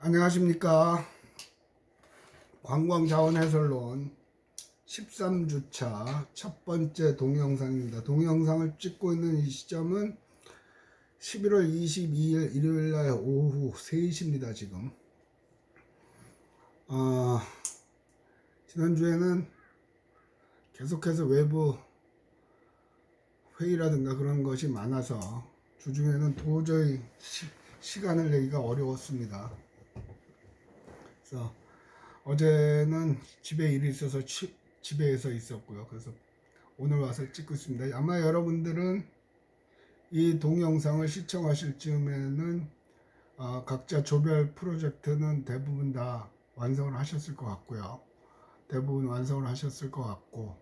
안녕하십니까. 관광자원 해설론 13주차 첫 번째 동영상입니다. 동영상을 찍고 있는 이 시점은 11월 22일 일요일 날 오후 3시입니다, 지금. 어, 지난주에는 계속해서 외부 회의라든가 그런 것이 많아서 주중에는 도저히 시, 시간을 내기가 어려웠습니다. 그래서 어제는 집에 일이 있어서 치- 집에서 있었고요. 그래서 오늘 와서 찍고 있습니다. 아마 여러분들은 이 동영상을 시청하실 즈음에는 어, 각자 조별 프로젝트는 대부분 다 완성을 하셨을 것 같고요. 대부분 완성을 하셨을 것 같고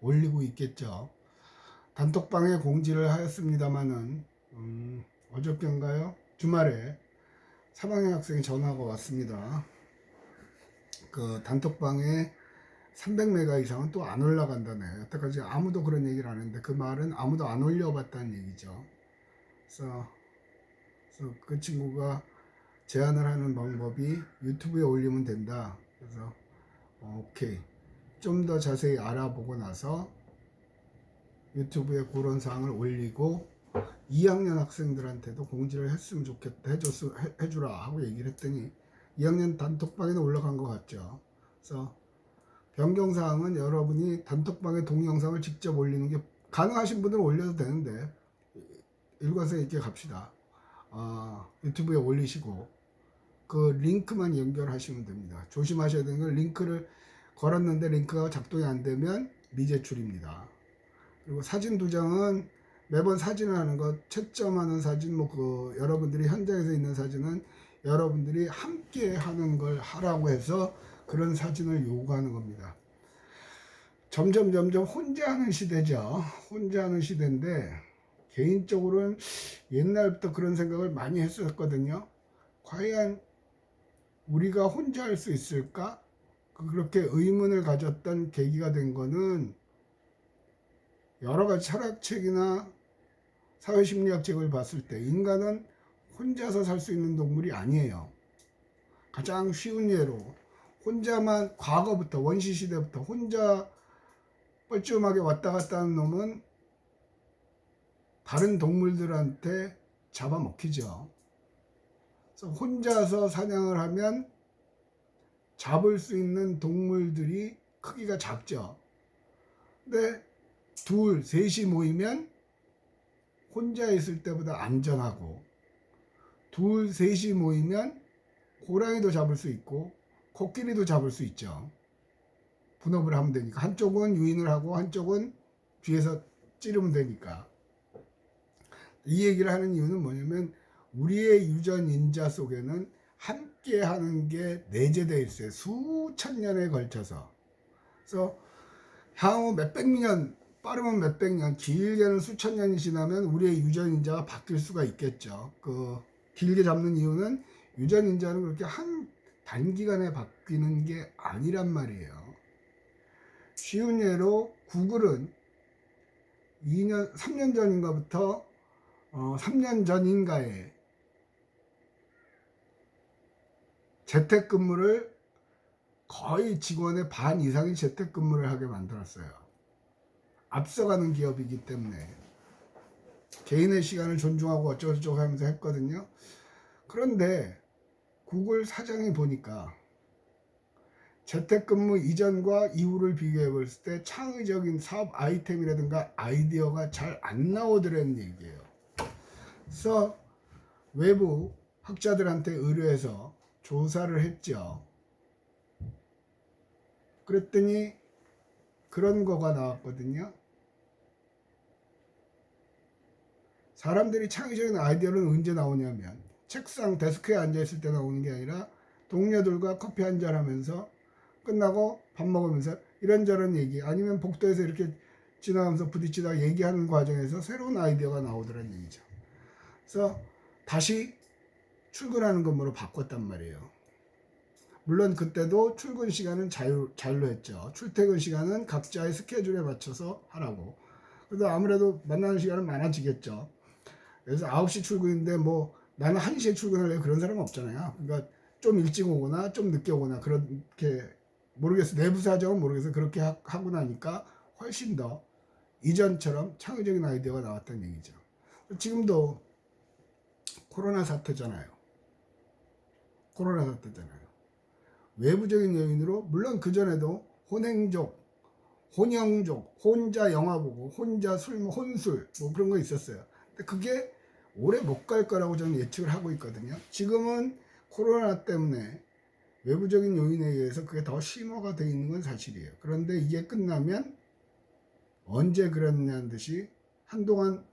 올리고 있겠죠. 단톡방에 공지를 하였습니다마는 음, 어저께인가요? 주말에 3학년 학생이 전화가 왔습니다. 그 단톡방에 300메가 이상은 또 안 올라간다네. 여태까지 아무도 그런 얘기를 안 했는데 그 말은 아무도 안 올려봤다는 얘기죠. 그래서, 그래서 그 친구가 제안을 하는 방법이 유튜브에 올리면 된다. 그래서 어, 오케이. 좀 더 자세히 알아보고 나서 유튜브에 그런 사항을 올리고 2학년 학생들한테도 공지를 했으면 좋겠다 해줬, 해, 해주라 하고 얘기를 했더니 2학년 단톡방에는 올라간 것 같죠. 그래서 변경사항은 여러분이 단톡방에 동영상을 직접 올리는 게 가능하신 분들은 올려도 되는데 일관성 있게 갑시다. 아, 유튜브에 올리시고 그 링크만 연결하시면 됩니다. 조심하셔야 되는 건 링크를 걸었는데 링크가 작동이 안 되면 미제출입니다. 그리고 사진 두 장은 매번 사진을 하는 것, 채점하는 사진, 뭐 그 여러분들이 현장에서 있는 사진은 여러분들이 함께 하는 걸 하라고 해서 그런 사진을 요구하는 겁니다. 점점 점점 혼자 하는 시대죠. 혼자 하는 시대인데 개인적으로는 옛날부터 그런 생각을 많이 했었거든요. 과연 우리가 혼자 할 수 있을까? 그렇게 의문을 가졌던 계기가 된 거는 여러 가지 철학책이나 사회심리학 책을 봤을 때 인간은 혼자서 살 수 있는 동물이 아니에요. 가장 쉬운 예로 혼자만 과거부터 원시 시대부터 혼자 뻘쭘하게 왔다 갔다 하는 놈은 다른 동물들한테 잡아먹히죠. 그래서 혼자서 사냥을 하면 잡을 수 있는 동물들이 크기가 작죠. 근데 둘, 셋이 모이면 혼자 있을 때보다 안전하고 둘, 셋이 모이면 고라니도 잡을 수 있고 코끼리도 잡을 수 있죠. 분업을 하면 되니까 한쪽은 유인을 하고 한쪽은 뒤에서 찌르면 되니까 이 얘기를 하는 이유는 뭐냐면 우리의 유전 인자 속에는 함께 하는 게 내재되어 있어요. 수천 년에 걸쳐서. 그래서 향후 몇백 년, 빠르면 몇백 년, 길게는 수천 년이 지나면 우리의 유전 인자가 바뀔 수가 있겠죠. 그 길게 잡는 이유는 유전 인자는 그렇게 한 단기간에 바뀌는 게 아니란 말이에요. 쉬운 예로 구글은 2년, 3년 전인가부터 어, 3년 전인가에 재택근무를 거의 직원의 반 이상이 재택근무를 하게 만들었어요. 앞서가는 기업이기 때문에 개인의 시간을 존중하고 어쩌고저쩌고 하면서 했거든요. 그런데 구글 사장이 보니까 재택근무 이전과 이후를 비교해 봤을 때 창의적인 사업 아이템이라든가 아이디어가 잘 안 나오더라는 얘기예요. 그래서 외부 학자들한테 의뢰해서 조사를 했죠. 그랬더니 그런 거가 나왔거든요. 사람들이 창의적인 아이디어는 언제 나오냐면 책상 데스크에 앉아 있을 때 나오는 게 아니라 동료들과 커피 한 잔 하면서 끝나고 밥 먹으면서 이런저런 얘기 아니면 복도에서 이렇게 지나가면서 부딪히다가 얘기하는 과정에서 새로운 아이디어가 나오더라는 얘기죠. 그래서 다시 출근하는 것으로 바꿨단 말이에요. 물론 그때도 출근 시간은 자유, 자율로 했죠. 출퇴근 시간은 각자의 스케줄에 맞춰서 하라고. 그래도 아무래도 만나는 시간은 많아지겠죠. 그래서 9시 출근인데 뭐 나는 1시에 출근할래 그런 사람 없잖아요. 그러니까 좀 일찍 오거나 좀 늦게 오거나 그렇게 모르겠어 내부 사정은 모르겠어 그렇게 하- 하고 나니까 훨씬 더 이전처럼 창의적인 아이디어가 나왔다는 얘기죠. 지금도 코로나 사태잖아요. 코로나 사태잖아요. 외부적인 요인으로 물론 그 전에도 혼행족, 혼영족, 혼자 영화 보고 혼자 술, 뭐 혼술 뭐 그런 거 있었어요. 근데 그게 오래 못 갈 거라고 저는 예측을 하고 있거든요. 지금은 코로나 때문에 외부적인 요인에 의해서 그게 더 심화가 되어 있는 건 사실이에요. 그런데 이게 끝나면 언제 그랬냐는 듯이 한동안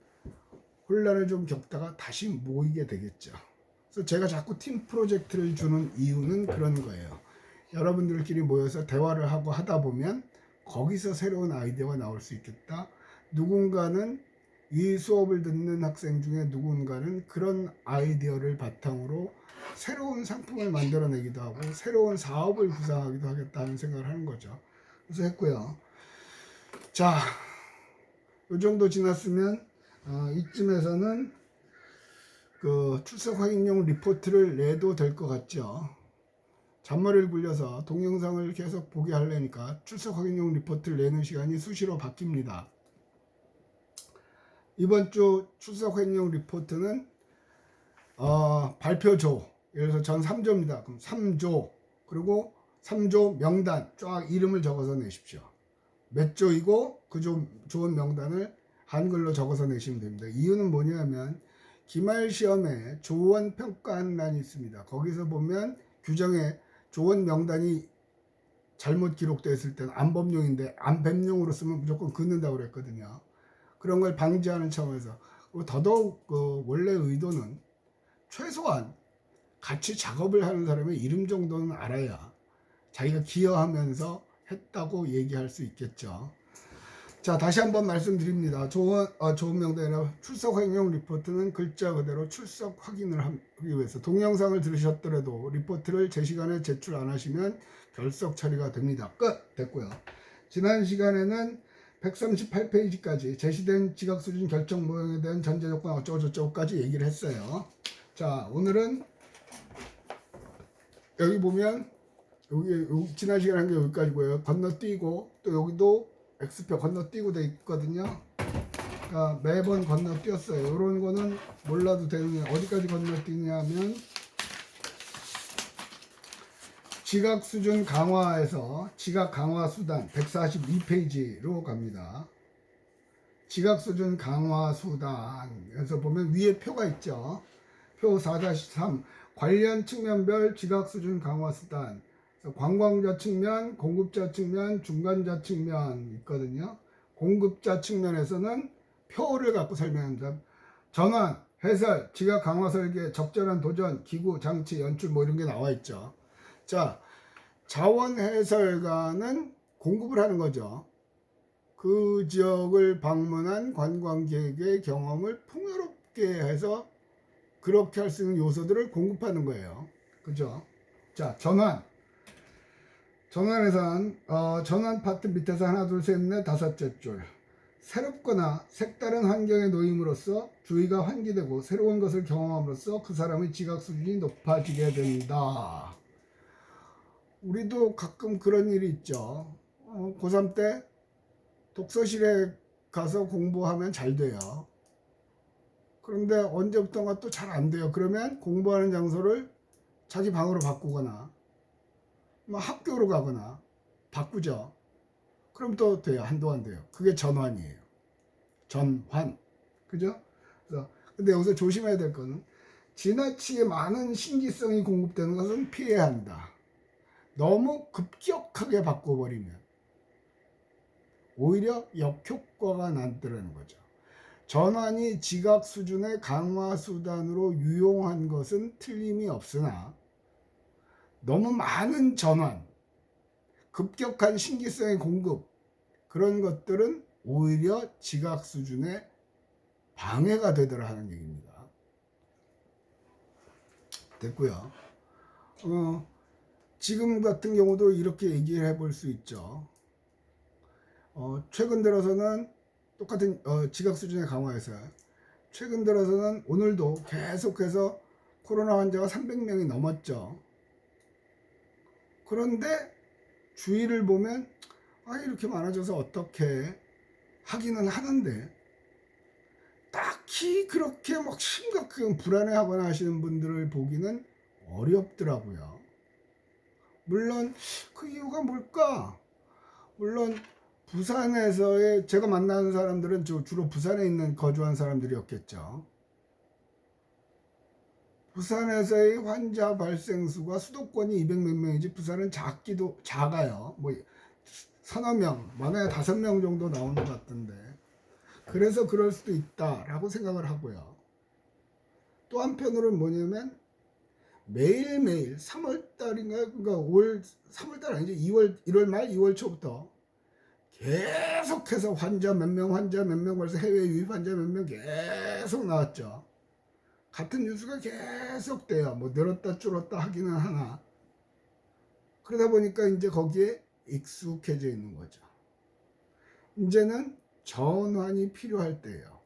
혼란을 좀 겪다가 다시 모이게 되겠죠. 그래서 제가 자꾸 팀 프로젝트를 주는 이유는 그런 거예요. 여러분들끼리 모여서 대화를 하고 하다 보면 거기서 새로운 아이디어가 나올 수 있겠다. 누군가는 이 수업을 듣는 학생 중에 누군가는 그런 아이디어를 바탕으로 새로운 상품을 만들어내기도 하고 새로운 사업을 구상하기도 하겠다 하는 생각을 하는 거죠. 그래서 했고요. 자, 이 정도 지났으면 어, 이쯤에서는 그 출석 확인용 리포트를 내도 될 것 같죠. 잔머리를 굴려서 동영상을 계속 보게 하려니까 출석 확인용 리포트를 내는 시간이 수시로 바뀝니다. 이번 주 출석 확인용 리포트는 어, 발표조 예를 들어서 전 3조입니다. 그럼 3조 그리고 3조 명단 쫙 이름을 적어서 내십시오. 몇 조이고 그 조, 좋은 명단을 한글로 적어서 내시면 됩니다. 이유는 뭐냐면 기말 시험에 조원 평가안란이 있습니다. 거기서 보면 규정에 조원 명단이 잘못 기록되어 있을 때는 안법용인데 안뱀용으로 쓰면 무조건 긋는다고 그랬거든요. 그런 걸 방지하는 차원에서 더더욱 그 원래 의도는 최소한 같이 작업을 하는 사람의 이름 정도는 알아야 자기가 기여하면서 했다고 얘기할 수 있겠죠. 자 다시 한번 말씀드립니다. 좋은 어, 좋은 명단이나 출석 확인용 리포트는 글자 그대로 출석 확인을 하기 위해서 동영상을 들으셨더라도 리포트를 제 시간에 제출 안 하시면 결석 처리가 됩니다. 끝 됐고요. 지난 시간에는 138페이지까지 제시된 지각 수준 결정 모형에 대한 전제 조건 어쩌고 저쩌고까지 얘기를 했어요. 자 오늘은 여기 보면 여기, 여기 지난 시간에 한 게 여기까지고요. 건너뛰고 또 여기도 X표 건너뛰고 돼 있거든요. 그러니까 매번 건너뛰었어요. 이런 거는 몰라도 되는 게 어디까지 건너뛰냐면 지각 수준 강화에서 지각 강화 수단 142페이지로 갑니다. 지각 수준 강화 수단에서 보면 위에 표가 있죠. 표 4-3 관련 측면별 지각 수준 강화 수단 관광자 측면, 공급자 측면, 중간자 측면 있거든요. 공급자 측면에서는 표를 갖고 설명합니다. 전환, 해설, 지각 강화 설계, 적절한 도전, 기구, 장치, 연출 뭐 이런 게 나와 있죠. 자, 자원 해설가는 공급을 하는 거죠. 그 지역을 방문한 관광객의 경험을 풍요롭게 해서 그렇게 할 수 있는 요소들을 공급하는 거예요. 그죠? 자, 전환. 전환에선 어, 전환 파트 밑에서 하나, 둘, 셋, 넷, 다섯째 줄. 새롭거나 색다른 환경에 놓임으로써 주의가 환기되고 새로운 것을 경험함으로써 그 사람의 지각 수준이 높아지게 된다. 우리도 가끔 그런 일이 있죠. 어, 고3 때 독서실에 가서 공부하면 잘 돼요. 그런데 언제부턴가 또 잘 안 돼요. 그러면 공부하는 장소를 자기 방으로 바꾸거나 뭐 학교로 가거나 바꾸죠. 그럼 또 돼요. 한동안 돼요. 그게 전환이에요. 전환. 그죠? 그래서 근데 여기서 조심해야 될 거는 지나치게 많은 신기성이 공급되는 것은 피해야 한다. 너무 급격하게 바꿔버리면 오히려 역효과가 난다는 거죠. 전환이 지각 수준의 강화 수단으로 유용한 것은 틀림이 없으나 너무 많은 전환, 급격한 신기성의 공급 그런 것들은 오히려 지각 수준의 방해가 되더라 하는 얘기입니다. 됐고요. 어, 지금 같은 경우도 이렇게 얘기를 해볼 수 있죠. 어, 최근 들어서는 똑같은 어, 지각 수준의 강화에서 최근 들어서는 오늘도 계속해서 코로나 환자가 300명이 넘었죠. 그런데 주위를 보면 아 이렇게 많아져서 어떻게 하기는 하는데 딱히 그렇게 막 심각한 불안해하거나 하시는 분들을 보기는 어렵더라고요. 물론 그 이유가 뭘까? 물론 부산에서의 제가 만나는 사람들은 주- 주로 부산에 있는 거주한 사람들이었겠죠. 부산에서의 환자 발생 수가 수도권이 200 몇 명이지 부산은 작기도 작아요. 뭐 서너 명, 만약에 다섯 명 정도 나오는 것 같던데. 그래서 그럴 수도 있다라고 생각을 하고요. 또 한편으로는 뭐냐면 매일매일 3월 달인가 그러니까 올 3월 달 아니죠. 2월 1월 말 2월 초부터 계속해서 환자 몇 명 환자 몇 명 벌써 해외 유입 환자 몇 명 계속 나왔죠. 같은 뉴스가 계속 돼요. 뭐 늘었다 줄었다 하기는 하나. 그러다 보니까 이제 거기에 익숙해져 있는 거죠. 이제는 전환이 필요할 때예요.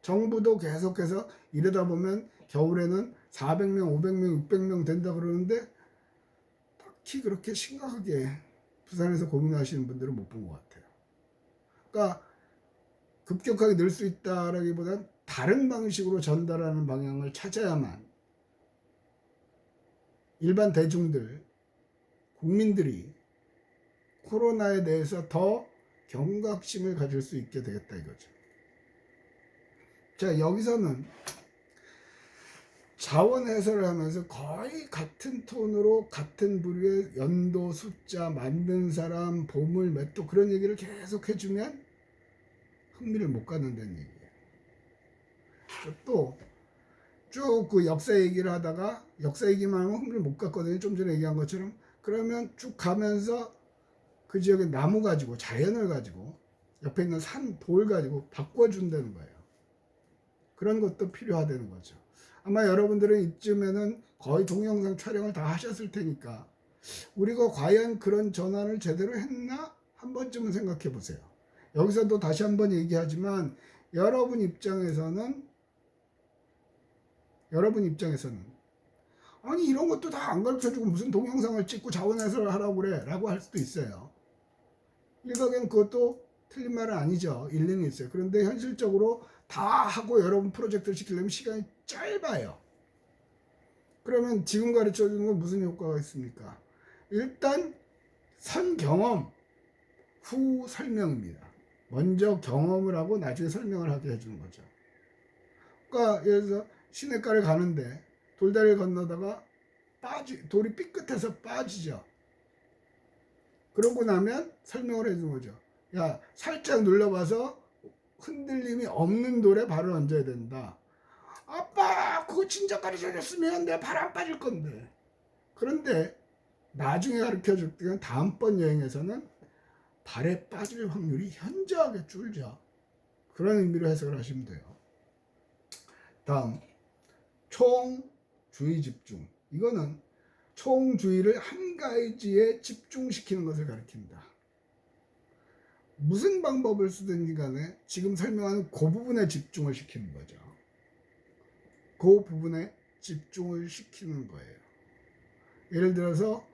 정부도 계속해서 이러다 보면 겨울에는 400명, 500명, 600명 된다 그러는데 딱히 그렇게 심각하게 부산에서 고민하시는 분들은 못 본 것 같아요. 그러니까 급격하게 늘 수 있다라기보단 다른 방식으로 전달하는 방향을 찾아야만 일반 대중들, 국민들이 코로나에 대해서 더 경각심을 가질 수 있게 되겠다 이거죠. 자, 여기서는 자원 해설을 하면서 거의 같은 톤으로 같은 부류의 연도, 숫자, 만든 사람, 보물, 맷도 그런 얘기를 계속 해주면 흥미를 못 갖는다는 얘기예요. 또 쭉 그 역사 얘기를 하다가 역사 얘기만 하면 흥미를 못 갖거든요. 좀 전에 얘기한 것처럼 그러면 쭉 가면서 그 지역의 나무 가지고 자연을 가지고 옆에 있는 산, 돌 가지고 바꿔준다는 거예요. 그런 것도 필요하다는 거죠. 아마 여러분들은 이쯤에는 거의 동영상 촬영을 다 하셨을 테니까 우리가 과연 그런 전환을 제대로 했나 한 번쯤은 생각해 보세요. 여기서도 다시 한번 얘기하지만 여러분 입장에서는 여러분 입장에서는 아니 이런 것도 다 안 가르쳐주고 무슨 동영상을 찍고 자원해설을 하라고 그래 라고 할 수도 있어요. 일각엔 그것도 틀린 말은 아니죠. 일리는 있어요. 그런데 현실적으로 다 하고 여러분 프로젝트를 시키려면 시간이 짧아요. 그러면 지금 가르쳐 주는 건 무슨 효과가 있습니까? 일단 선 경험 후 설명입니다. 먼저 경험을 하고 나중에 설명을 하게 해주는 거죠. 그러니까 예를 들어서 시내가를 가는데 돌다리를 건너다가 빠지 돌이 삐끗해서 빠지죠. 그러고 나면 설명을 해주는 거죠. 야 살짝 눌러봐서 흔들림이 없는 돌에 발을 얹어야 된다. 아빠 그거 진짜 가르쳐 줬으면 내 발 안 빠질 건데. 그런데 나중에 가르쳐 줄 때는 다음번 여행에서는 발에 빠질 확률이 현저하게 줄죠. 그런 의미로 해석을 하시면 돼요. 다음 총주의 집중. 이거는 총주의를 한 가지에 집중시키는 것을 가리킨다. 무슨 방법을 쓰든지 간에 지금 설명하는 그 부분에 집중을 시키는 거죠. 그 부분에 집중을 시키는 거예요. 예를 들어서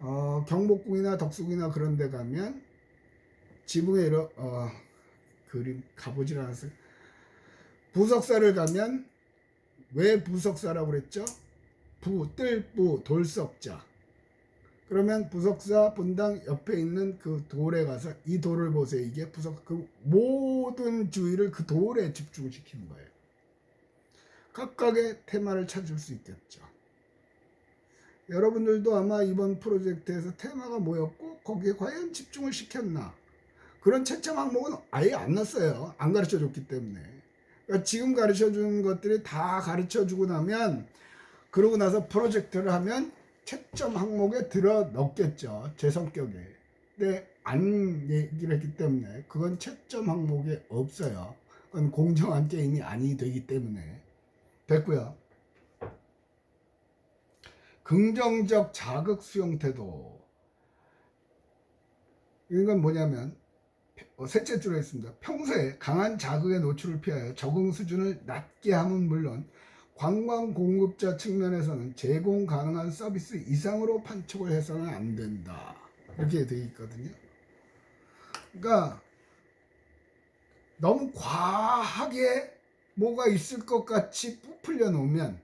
어, 경복궁이나 덕수궁이나 그런 데 가면 지붕에 이런 어, 그림 가보질 않았어요. 부석사를 가면 왜 부석사라고 그랬죠? 부, 뜰부, 돌석자. 그러면 부석사 분당 옆에 있는 그 돌에 가서 이 돌을 보세요. 이게 부석 그 모든 주의를 그 돌에 집중시키는 거예요. 각각의 테마를 찾을 수 있겠죠. 여러분들도 아마 이번 프로젝트에서 테마가 뭐였고 거기에 과연 집중을 시켰나 그런 채점 항목은 아예 안 났어요. 안 가르쳐 줬기 때문에. 그러니까 지금 가르쳐 주는 것들이 다 가르쳐 주고 나면 그러고 나서 프로젝트를 하면 채점 항목에 들어 넣겠죠. 제 성격에. 근데 안 얘기를 했기 때문에 그건 채점 항목에 없어요. 그건 공정한 게임이 아니 되기 때문에. 됐고요. 긍정적 자극 수용 태도. 이건 뭐냐면 어, 셋째 줄에 있습니다. 평소에 강한 자극의 노출을 피하여 적응 수준을 낮게 함은 물론 관광 공급자 측면에서는 제공 가능한 서비스 이상으로 판촉을 해서는 안 된다. 이렇게 돼 있거든요. 그러니까 너무 과하게 뭐가 있을 것 같이 부풀려 놓으면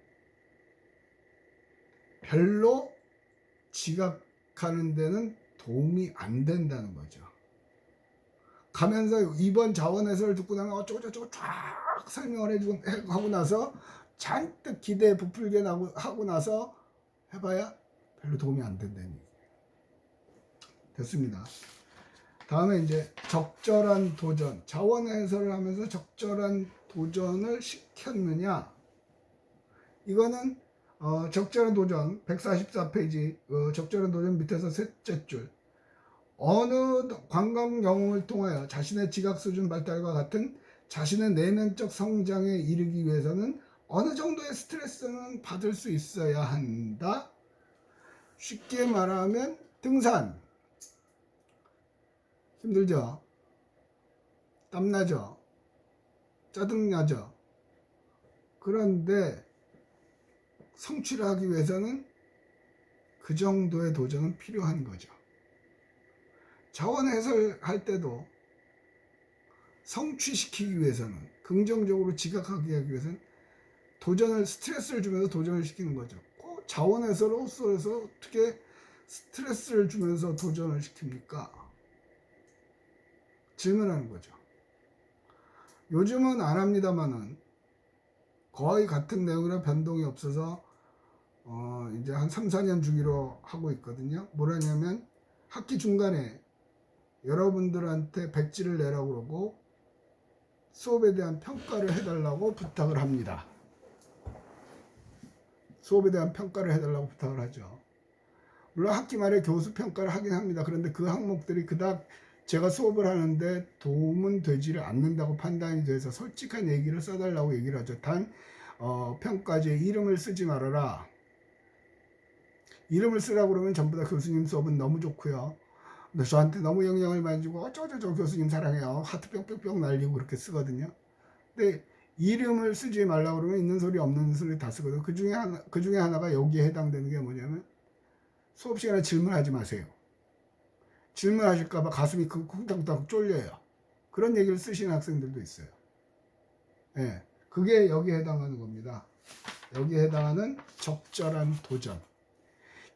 별로 지각하는 데는 도움이 안 된다는 거죠. 가면서 이번 자원 해설을 듣고 나면 어쩌고저쩌고 쫙 설명을 해주고 하고 나서 잔뜩 기대에 부풀게 하고 나서 해봐야 별로 도움이 안 얘기. 됐습니다. 다음에 이제 적절한 도전. 자원 해설을 하면서 적절한 도전을 시켰느냐? 이거는 어, 적절한 도전 144페이지 어, 적절한 도전 밑에서 셋째 줄 어느 관광 경험을 통하여 자신의 지각 수준 발달과 같은 자신의 내면적 성장에 이르기 위해서는 어느 정도의 스트레스는 받을 수 있어야 한다. 쉽게 말하면 등산 힘들죠. 땀나죠. 짜증나죠. 그런데 성취를 하기 위해서는 그 정도의 도전은 필요한 거죠. 자원 해설할 때도 성취시키기 위해서는 긍정적으로 지각하게 하기 위해서는 도전을 스트레스를 주면서 도전을 시키는 거죠. 꼭 자원 해설로서 어떻게 스트레스를 주면서 도전을 시킵니까? 질문하는 거죠. 요즘은 안 합니다만은 거의 같은 내용이나 변동이 없어서 어 이제 한 3, 4년 주기로 하고 있거든요. 뭐라냐면 학기 중간에 여러분들한테 백지를 내라고 그러고 수업에 대한 평가를 해달라고 부탁을 합니다. 수업에 대한 평가를 해달라고 부탁을 하죠. 물론 학기 말에 교수 평가를 하긴 합니다. 그런데 그 항목들이 그닥 제가 수업을 하는데 도움은 되지를 않는다고 판단이 돼서 솔직한 얘기를 써달라고 얘기를 하죠. 단 어, 평가지에 이름을 쓰지 말아라. 이름을 쓰라고 그러면 전부 다 교수님 수업은 너무 좋고요. 저한테 너무 영향을 많이 주고 어쩌저쩌 교수님 사랑해요. 하트 뿅뿅뿅 날리고 그렇게 쓰거든요. 근데 이름을 쓰지 말라고 그러면 있는 소리 없는 소리 다 쓰거든요. 그 중에 하나, 그 중에 하나가 여기에 해당되는 게 뭐냐면 수업 시간에 질문하지 마세요. 질문하실까봐 가슴이 쿵쿵땅땅 쫄려요. 그런 얘기를 쓰시는 학생들도 있어요. 예. 네, 그게 여기에 해당하는 겁니다. 여기에 해당하는 적절한 도전.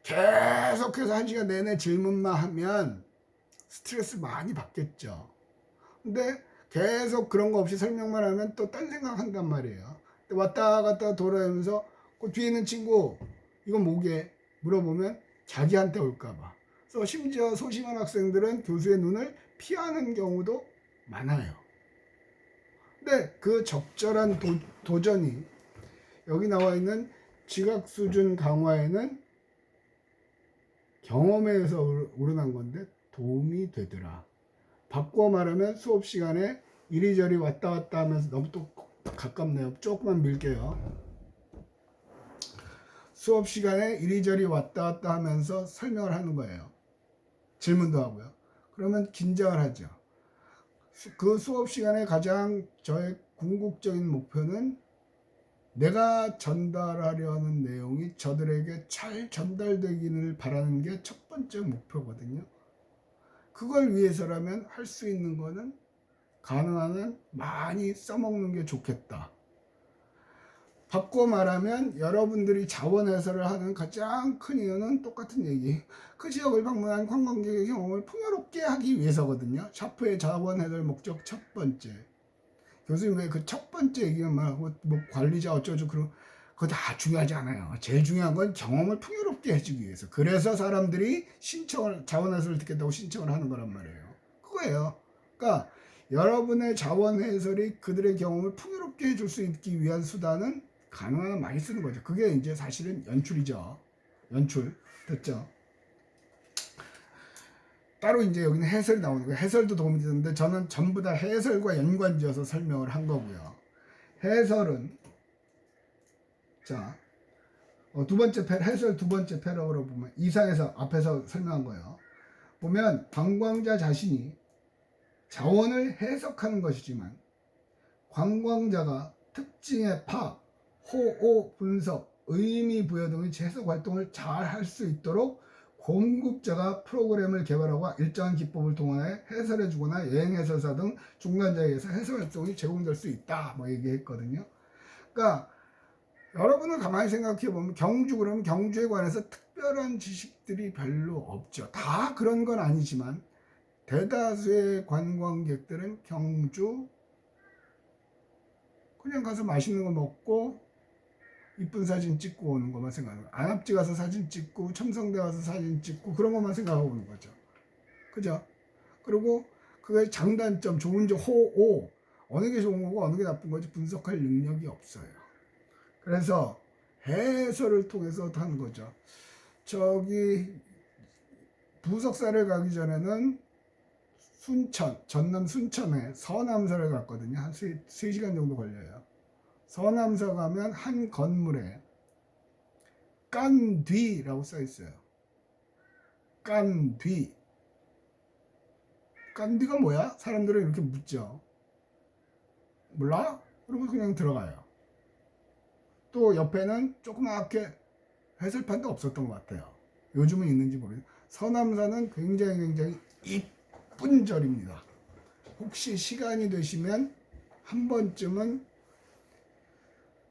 계속해서 한 시간 내내 질문만 하면 스트레스 많이 받겠죠. 근데 계속 그런 거 없이 설명만 하면 또 딴 생각 한단 말이에요. 왔다 갔다 돌아오면서 그 뒤에 있는 친구, 이건 뭐게? 물어보면 자기한테 올까봐. 그래서 심지어 소심한 학생들은 교수의 눈을 피하는 경우도 많아요. 근데 그 적절한 도, 도전이 여기 나와 있는 지각 수준 강화에는 경험에 의해서 우러난 건데 도움이 되더라. 바꿔 말하면 수업 시간에 이리저리 왔다 갔다 하면서 너무 또 가깝네요. 조금만 밀게요. 수업 시간에 이리저리 왔다 갔다 하면서 설명을 하는 거예요. 질문도 하고요. 그러면 긴장을 하죠. 그 수업 시간에 가장 저의 궁극적인 목표는 내가 전달하려 하는 내용이 저들에게 잘 전달되기를 바라는 게 첫 번째 목표거든요. 그걸 위해서라면 할 수 있는 거는 가능한 한 많이 써먹는 게 좋겠다. 바꿔 말하면 여러분들이 자원 해설을 하는 가장 큰 이유는 똑같은 얘기. 그 지역을 방문한 관광객의 경험을 풍요롭게 하기 위해서거든요. 샤프의 자원 해설 목적 첫 번째. 교수님 왜 그 첫 번째 얘기만 하고 뭐 관리자 어쩌죠 그런 그거 다 중요하지 않아요. 제일 중요한 건 경험을 풍요롭게 해주기 위해서. 그래서 사람들이 신청을 자원 해설을 듣겠다고 신청을 하는 거란 말이에요. 그거예요. 그러니까 여러분의 자원 해설이 그들의 경험을 풍요롭게 해줄 수 있기 위한 수단은 가능한 한 많이 쓰는 거죠. 그게 이제 사실은 연출이죠. 연출. 됐죠? 따로 이제 여기는 해설이 나오는 거예요. 해설도 도움이 되는데 저는 전부 다 해설과 연관지어서 설명을 한 거고요. 해설은 자, 어, 두 번째 패 해설 두 번째 패러그로 보면 이상에서 앞에서 설명한 거예요. 보면 관광자 자신이 자원을 해석하는 것이지만 관광자가 특징의 파악, 호호 분석, 의미 부여 등의 해석 활동을 잘 할 수 있도록 공급자가 프로그램을 개발하고 일정한 기법을 동원해 해설해 주거나 여행 해설사 등 중간자에 의해서 해설 활동이 제공될 수 있다. 뭐 얘기했거든요. 그러니까 여러분을 가만히 생각해 보면 경주 그러면 경주에 관해서 특별한 지식들이 별로 없죠. 다 그런 건 아니지만 대다수의 관광객들은 경주 그냥 가서 맛있는 거 먹고 이쁜 사진 찍고 오는 것만 거예요. 안압지 가서 사진 찍고 첨성대 가서 사진 찍고 그런 것만 생각하고 오는 거죠. 그죠? 그리고 그게 장단점, 좋은 점, 호 오 어느 게 좋은 거고 어느 게 나쁜 건지 분석할 능력이 없어요. 그래서 해설을 통해서 하는 거죠. 저기 부석사를 가기 전에는 순천, 전남 순천에 서남사를 갔거든요. 한 3, 시간 정도 걸려요. 서남사 가면 한 건물에 깐뒤라고 써 있어요. 깐뒤. 깐뒤가 뭐야? 사람들은 이렇게 묻죠. 몰라? 그러고 그냥 들어가요. 또 옆에는 조그맣게 해설판도 없었던 것 같아요. 요즘은 있는지 모르겠어요. 서남사는 굉장히 굉장히 이쁜 절입니다. 혹시 시간이 되시면 한 번쯤은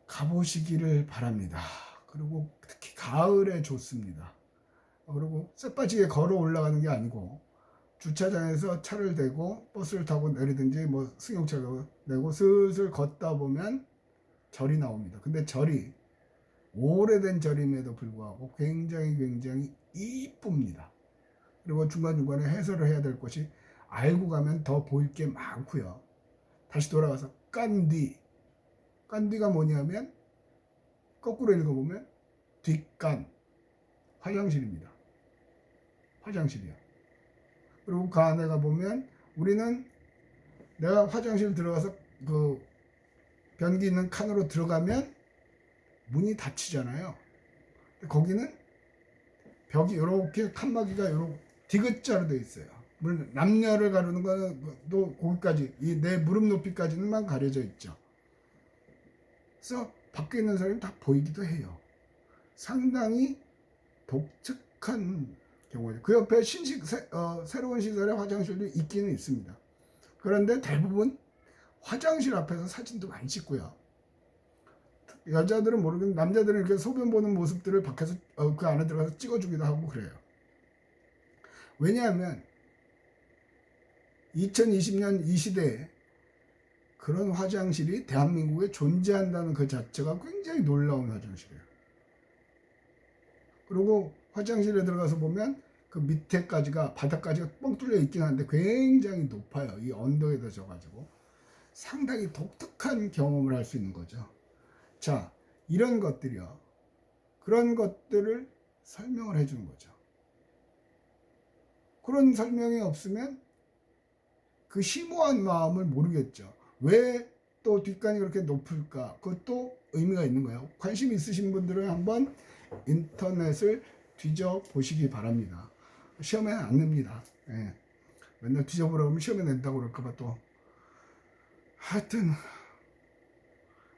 가보시기를 바랍니다. 그리고 특히 가을에 좋습니다. 그리고 쌔빠지게 걸어 올라가는 게 아니고 주차장에서 차를 대고 버스를 타고 내리든지 뭐 승용차를 내고 슬슬 걷다 보면 절이 나옵니다. 근데 절이 오래된 절임에도 불구하고 굉장히 굉장히 이쁩니다. 그리고 중간중간에 해설을 해야 될 것이 알고 가면 더 보일 게 많고요. 다시 돌아가서 깐디. 깐디가 뭐냐면 거꾸로 읽어보면 뒷간 화장실입니다. 화장실이요. 그리고 그 안에 가보면 우리는 내가 화장실 들어가서 그 변기 있는 칸으로 들어가면 문이 닫히잖아요. 거기는 벽이 이렇게 칸막이가 이렇게 디귿자로 되어 있어요. 물론 남녀를 가르는 또 거기까지 이 내 무릎 높이까지는만 가려져 있죠. 그래서 밖에 있는 사람이 다 보이기도 해요. 상당히 독특한 경우죠. 그 옆에 신식 새, 어, 새로운 시설의 화장실도 있기는 있습니다. 그런데 대부분 화장실 앞에서 사진도 많이 찍고요. 여자들은 모르겠는데 남자들은 이렇게 소변 보는 모습들을 밖에서 어, 그 안에 들어가서 찍어주기도 하고 그래요. 왜냐하면 2020년 이 시대에 그런 화장실이 대한민국에 존재한다는 그 자체가 굉장히 놀라운 화장실이에요. 그리고 화장실에 들어가서 보면 그 밑에까지가 바닥까지가 뻥 뚫려 있긴 한데 굉장히 높아요. 이 언덕에 져가지고 상당히 독특한 경험을 할 수 있는 거죠. 자, 이런 것들이요. 그런 것들을 설명을 해주는 거죠. 그런 설명이 없으면 그 심오한 마음을 모르겠죠. 왜 또 뒷간이 그렇게 높을까? 그것도 의미가 있는 거예요. 관심 있으신 분들은 한번 인터넷을 뒤져 보시기 바랍니다. 시험에 안 냅니다. 예. 맨날 뒤져보라고 하면 시험에 낸다고 그럴까봐 또. 하여튼,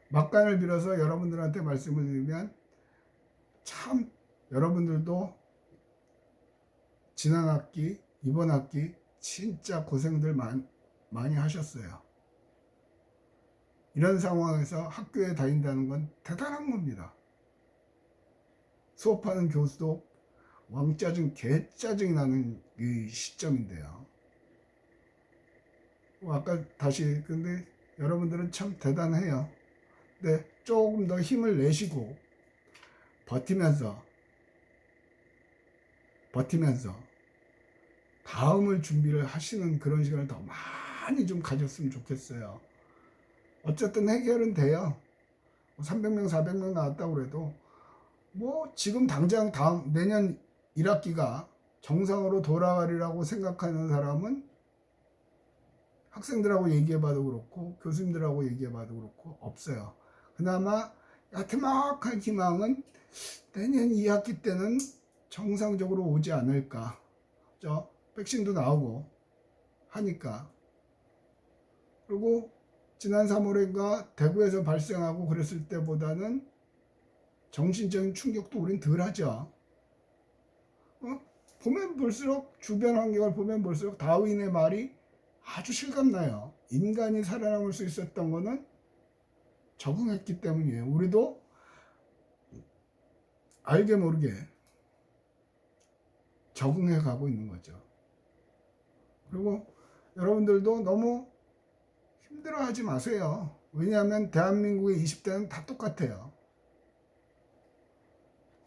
막간을 빌어서 여러분들한테 말씀을 드리면 참 여러분들도 지난 학기, 이번 학기 진짜 고생들 많, 많이 하셨어요. 이런 상황에서 학교에 다닌다는 건 대단한 겁니다. 수업하는 교수도 왕짜증, 개짜증이 나는 이 시점인데요. 뭐 아까 다시, 근데 여러분들은 참 대단해요. 근데 조금 더 힘을 내시고 버티면서, 버티면서 다음을 준비를 하시는 그런 시간을 더 많이 좀 가졌으면 좋겠어요. 어쨌든 해결은 돼요. 300명, 400명 나왔다고 그래도 뭐 지금 당장 다음 내년 1학기가 정상으로 돌아가리라고 생각하는 사람은 학생들하고 얘기해봐도 그렇고 교수님들하고 얘기해봐도 그렇고 없어요. 그나마 야트막한 희망은 내년 2학기 때는 정상적으로 오지 않을까. 저 백신도 나오고 하니까. 그리고 지난 3월인가 대구에서 발생하고 그랬을 때보다는 정신적인 충격도 우린 덜 하죠. 어? 보면 볼수록 주변 환경을 보면 볼수록 다윈의 말이 아주 실감나요. 인간이 살아남을 수 있었던 거는 적응했기 때문이에요. 우리도 알게 모르게 적응해 가고 있는 거죠. 그리고 여러분들도 너무 힘들어 하지 마세요. 왜냐하면 대한민국의 20대는 다 똑같아요.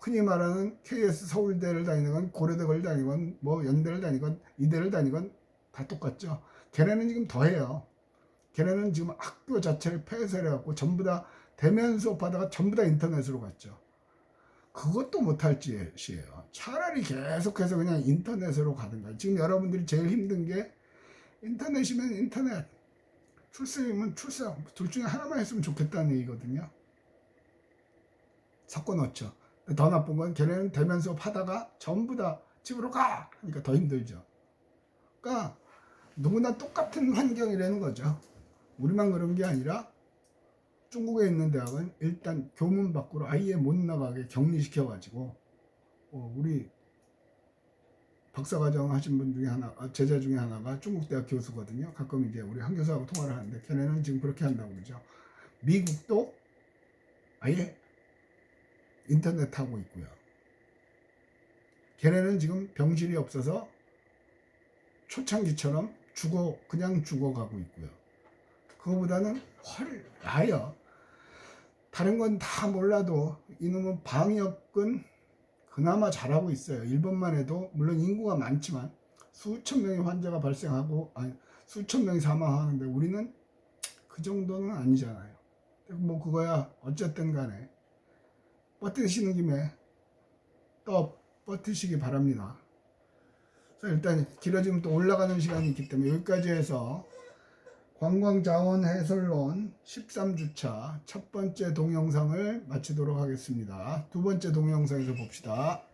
흔히 말하는 KS 서울대를 다니건 고려대를 다니건 뭐 연대를 다니건 이대를 다니건 다 똑같죠. 걔네는 지금 더해요. 걔네는 지금 학교 자체를 폐쇄해갖고 전부 다 대면 수업하다가 전부 다 인터넷으로 갔죠. 그것도 못할 짓이에요. 차라리 계속해서 그냥 인터넷으로 가든가. 지금 여러분들이 제일 힘든 게 인터넷이면 인터넷, 출생이면 출생, 둘 중에 하나만 했으면 좋겠다는 얘기거든요. 섞어 놓죠. 더 나쁜 건 걔네는 대면 수업 하다가 전부 다 집으로 가! 하니까 더 힘들죠. 그러니까 누구나 똑같은 환경이라는 거죠. 우리만 그런 게 아니라 중국에 있는 대학은 일단 교문 밖으로 아예 못 나가게 격리시켜 가지고 어, 우리 박사과정 하신 분 중에 하나 아, 제자 중에 하나가 중국 대학 교수거든요. 가끔 이제 우리 한 교수하고 통화를 하는데 걔네는 지금 그렇게 한다고 그러죠. 미국도 아예 인터넷 하고 있고요. 걔네는 지금 병실이 없어서 초창기처럼 죽어 그냥 죽어가고 있고요. 그거보다는 훨 나아요. 다른 건 다 몰라도 이놈은 방역은 그나마 잘하고 있어요. 일본만 해도 물론 인구가 많지만 수천 명의 환자가 발생하고 아니 수천 명이 사망하는데 우리는 그 정도는 아니잖아요. 뭐 그거야 어쨌든 간에 버티시는 김에 또 버티시기 바랍니다. 그래서 일단 길어지면 또 올라가는 시간이 있기 때문에 여기까지 해서 관광자원 해설론 13주차 첫 번째 동영상을 마치도록 하겠습니다. 두 번째 동영상에서 봅시다.